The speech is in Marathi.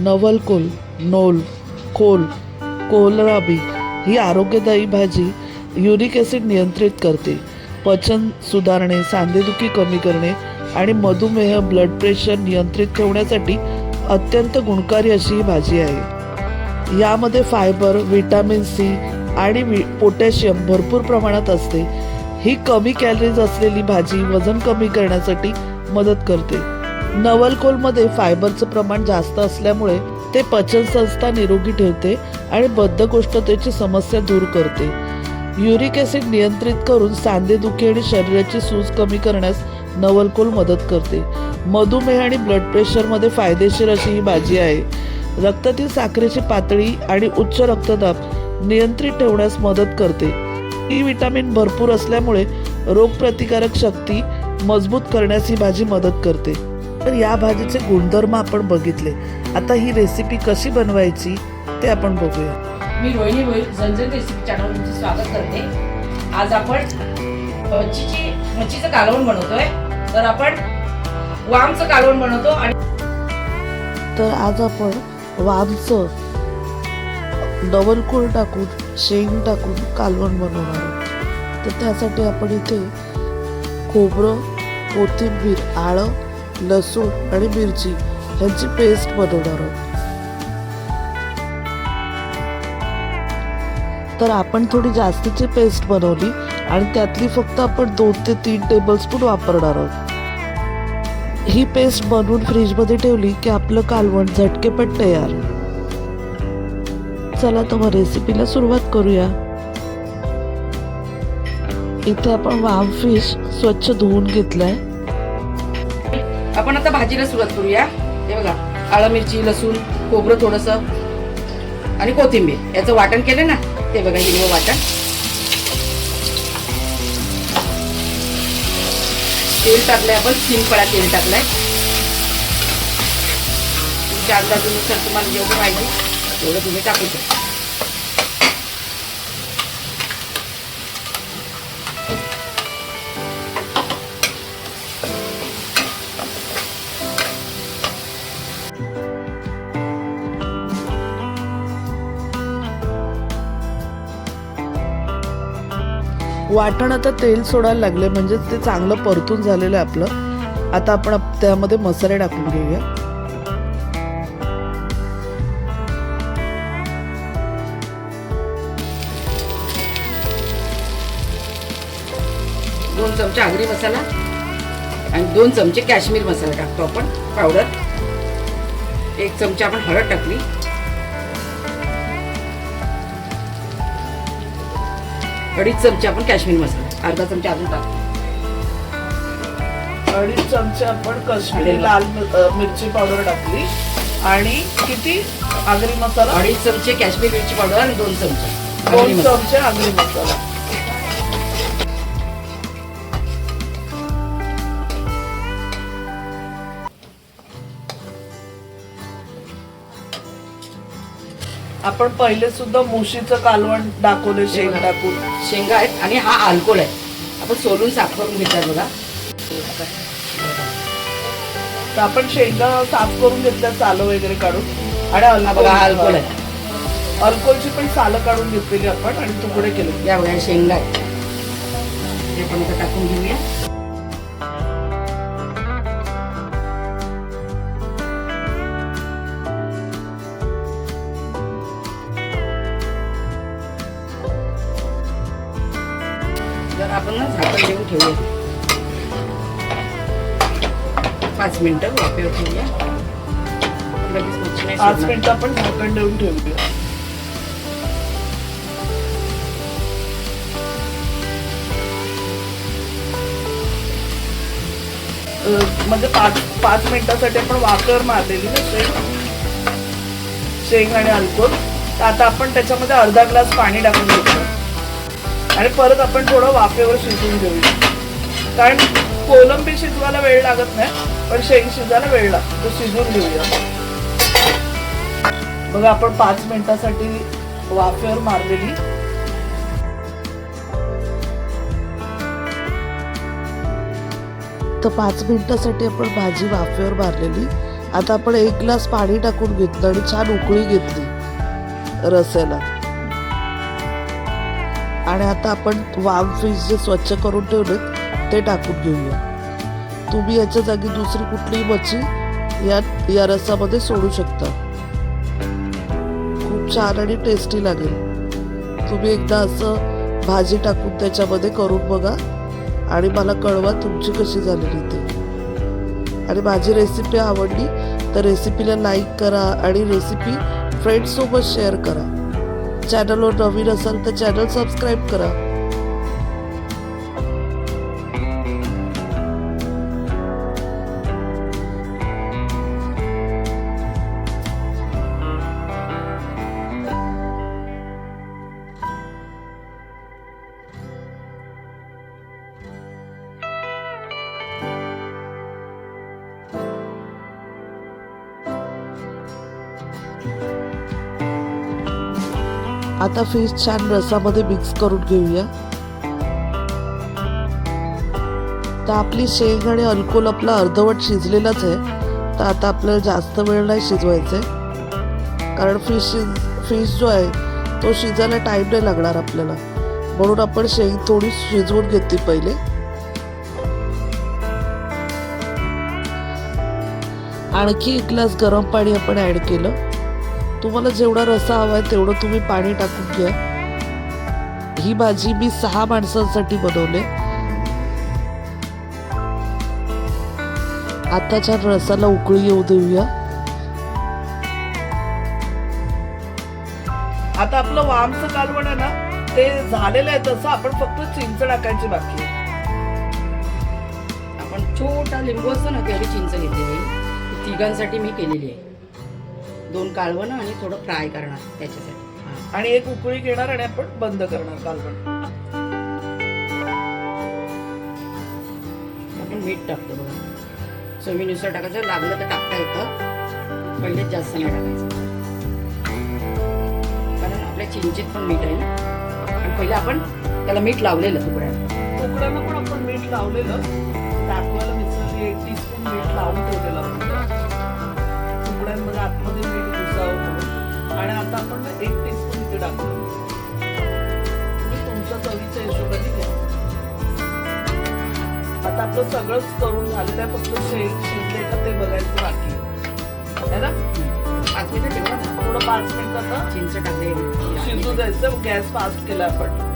नवलकोल नोल खोल कोलराबी ही आरोग्यदायी भाजी युरिक ॲसिड नियंत्रित करते. पचन सुधारणे सांधेदुखी कमी करणे आणि मधुमेह ब्लड प्रेशर नियंत्रित ठेवण्यासाठी अत्यंत गुणकारी अशी ही भाजी आहे. यामध्ये फायबर व्हिटॅमिन सी आणि वि पोटॅशियम भरपूर प्रमाणात असते. ही कमी कॅलरीज असलेली भाजी वजन कमी करण्यासाठी मदत करते. नवलकोलमध्ये फायबरचं प्रमाण जास्त असल्यामुळे ते पचनसंस्था निरोगी ठेवते आणि बद्धकोष्ठतेची समस्या दूर करते. युरिक ॲसिड नियंत्रित करून सांधेदुखी आणि शरीराची सूज कमी करण्यास नवलकोल मदत करते. मधुमेह आणि ब्लड प्रेशरमध्ये फायदेशीर अशी ही भाजी आहे. रक्तातील साखरेची पातळी आणि उच्च रक्तदाब नियंत्रित ठेवण्यास मदत करते. ई विटामिन भरपूर असल्यामुळे रोगप्रतिकारक शक्ती मजबूत करण्यास ही भाजी मदत करते. तर या भाजीचे गुणधर्म आपण बघितले. आता ही रेसिपी कशी बनवायची ते आपण बघूया. मी रोहिणी भोईर रेसिपी चॅनल तुमचं स्वागत करते. आज आपण मच्छीची मच्छीचं कालवण बनवतोय. तर आपण वामचं कालवण बनवतो आणि तर आज आपण वामचं डबल कोळ टाकून शेंग टाकून कालवण बनवणार आहोत. तर त्यासाठी आपण इथे खोबरं कोथिंबीर आळं लसूण आणि मिरची ह्यांची पेस्ट बनवणार आहोत. तर आपण थोडी जास्तीची पेस्ट बनवली आणि त्यातली फक्त आपण दोन ते तीन टेबलस्पून वापरणार आहोत. ही पेस्ट बनवून फ्रीजमध्ये ठेवली की आपलं कालवण झटकेपट तयार. चला तर मग रेसिपीला सुरुवात करूया. इथे आपण वाम फिश स्वच्छ धुवून घेतलाय. आपण आता भाजीला सुरुवात करूया. हे बघा आलं मिरची लसूण खोबरं थोडंसं आणि कोथिंबीर. याचं वाटण केलं ना? ते बघा हिरवं वाटण. तेल टाकलंय आपण तीन पळा तेल टाकलंय. तुमच्या अंदाजानुसार तुम्हाला जेवढं पाहिजे तेवढं तुम्ही टाकू शकता. वाटण आता तेल सोडायला लागले म्हणजे ते चांगलं परतून झालेलं आहे आपलं. आता आपण त्यामध्ये मसाले टाकून घेऊया. दोन चमचे आगरी मसाला आणि दोन चमचे काश्मीर मसाला टाकतो आपण पावडर एक चमचा आपण हळद टाकली. अडीच चमचे आपण काश्मीर मसाला. अर्धा चमचा अजून टाकतो अडीच चमचे आपण काश्मीरी लाल मिरची पावडर टाकली. आणि किती? आगरी मसाला? अडीच चमचे काश्मीर मिरची पावडर आणि दोन चमचे. दोन. चमचे आगरी मसाला. आपण पहिले सुद्धा मुशीचं कालवण दाखवले शेंग टाकून शेंगा आहेत आणि हा अल्कोहोल आहे. आपण सोलून साफ करून घेतात बघा. तर आपण शेंगा साफ करून घेतल्या सालं वगैरे काढून. आणि हा बघा हा अल्कोहोल आहे. अल्कोहोलची पण सालं काढून घेतलेली आपण आणि तुकडे केले या बघा शेंगा आहेत. हे पण इथं टाकून घेऊया. जर आपण झाकण देऊन ठेवूया. पाच मिनिटं वाफेवर ठेवूया. लगेच मच्छी नाही पाच. मिनिटं आपण झाकण देऊन ठेवूया. म्हणजे पाच पाच मिनिटासाठी आपण वाकर मारलेली ना शेंग? शेंग आणि अल्कोहोल तर आता आपण त्याच्यामध्ये अर्धा ग्लास पाणी टाकून घेतो आणि परत आपण थोडं वाफेवर शिजवून घेऊया. कारण कोलंबी शिजवायला वेळ लागत नाही पण शेंग शिजायला वेळ लागतो तो शिजवून घेऊया. बघा आपण पाच मिनिटासाठी वाफेवर मारलेली. तर पाच मिनिटासाठी आपण भाजी वाफेवर मारलेली. आता आपण एक ग्लास पाणी टाकून घेतलं आणि छान उकळी घेतली रस्याला आणि आता आपण वाम फिश जे स्वच्छ करून ठेवलेत ते टाकून घेऊया. तुम्ही याच्या जागी दुसरी कुठलीही मच्छी या या रसामध्ये सोडू शकता. खूप छान आणि टेस्टी लागेल. तुम्ही एकदा असं भाजी टाकून त्याच्यामध्ये करून बघा आणि मला कळवा तुमची कशी झालेली ते. आणि माझी रेसिपी आवडली तर रेसिपीला लाईक करा आणि रेसिपी फ्रेंड्ससोबत शेअर करा. चॅनलवर नवीन असाल तर चॅनल सबस्क्राईब करा। आता फिश छान रसामध्ये मिक्स करून घेऊया. तर आपली शेंग आणि अल्कोल आपला अर्धवट शिजलेलाच आहे. तर आता आपल्याला जास्त वेळ नाही शिजवायचं आहे. कारण फिश शिज फिश जो आहे तो शिजायला टाईम नाही लागणार आपल्याला. म्हणून आपण शेंग थोडी शिजवून घेतली पहिले. आणखी एक ग्लास गरम पाणी आपण ॲड केलं. तुम्हाला जेवढा रसा हवा आहे तेवढं तुम्ही पाणी टाकून घ्या. ही भाजी मी सहा माणसांसाठी बनवले. आता छान रसाला उकळी येऊ देऊया. आता आपलं वामचं कालवण आहे ना ते झालेलं आहे तसं आपण फक्त चिंच टाकायची बाकी आपण छोटा लिंबू असतो ना त्याची चिंच घेतलेली. ती तिघांसाठी मी केलेली आहे. दोन कालवण आणि थोडं फ्राय करणार त्याच्यासाठी. आणि एक उकळी घेणार आणि आपण बंद करणार कालवण. आपण मीठ टाकतो बघा. चवीनुसार टाकायचं. लागलं तर टाकता येतं. पहिलेच जास्त नाही टाकायचं. कारण आपल्या चिंचेत पण मीठ आहे ना. आणि पहिले आपण त्याला मीठ लावलेलं तुकड्यात. तुकड्यांना पण आपण मीठ लावलेलं. ते आपल्याला मिसळली एक टीस्पून मीठ लावून ठेवलेलं आतमध्ये मीठ घुसावं म्हणून. आणि आता आपण ना एक टीस्पून इथे टाकतो तुम्ही तुमच्या चवीच्या हिशोबाने घ्या. आता आपलं सगळंच करून झालेलं आहे फक्त शेंग शिजले का ते बघायचं बाकी. आहे. है ना? पाच मिनिटं ठेवा थोडं पाच मिनिट आता चिंच टाकले शिजू द्यायचं गॅस फास्ट केला आपण.